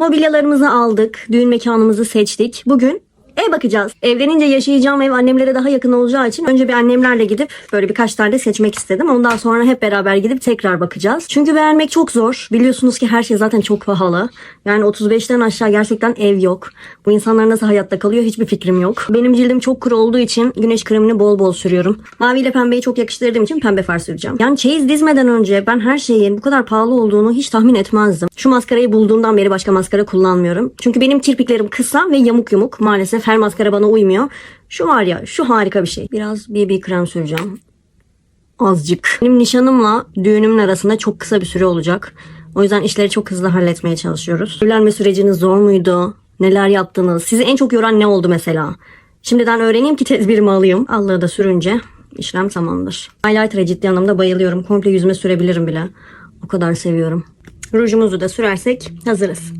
Mobilyalarımızı aldık. Düğün mekanımızı seçtik. Bugün ev bakacağız. Evlenince yaşayacağım ev annemlere daha yakın olacağı için önce bir annemlerle gidip böyle birkaç tane de seçmek istedim. Ondan sonra hep beraber gidip tekrar bakacağız. Çünkü beğenmek çok zor. Biliyorsunuz ki her şey zaten çok pahalı. Yani 35'ten aşağı gerçekten ev yok. Bu insanlar nasıl hayatta kalıyor hiçbir fikrim yok. Benim cildim çok kuru olduğu için güneş kremini bol bol sürüyorum. Mavi ile pembeyi çok yakıştırdığım için pembe far süreceğim. Yani çeyiz dizmeden önce ben her şeyin bu kadar pahalı olduğunu hiç tahmin etmezdim. Şu maskarayı bulduğumdan beri başka maskara kullanmıyorum. Çünkü benim kirpiklerim kısa ve yamuk yumuk. Maalesef her maskara bana uymuyor. Şu var ya şu harika bir şey. Biraz BB krem süreceğim. Azıcık. Benim nişanımla düğünümün arasında çok kısa bir süre olacak. O yüzden işleri çok hızlı halletmeye çalışıyoruz. Evlenme süreciniz zor muydu? Neler yaptınız? Sizi en çok yoran ne oldu mesela? Şimdiden öğreneyim ki tedbirimi alayım. Allah'ı da sürünce işlem tamamdır. Highlighter'a ciddi anlamda bayılıyorum. Komple yüzüme sürebilirim bile. O kadar seviyorum. Rujumuzu da sürersek hazırız.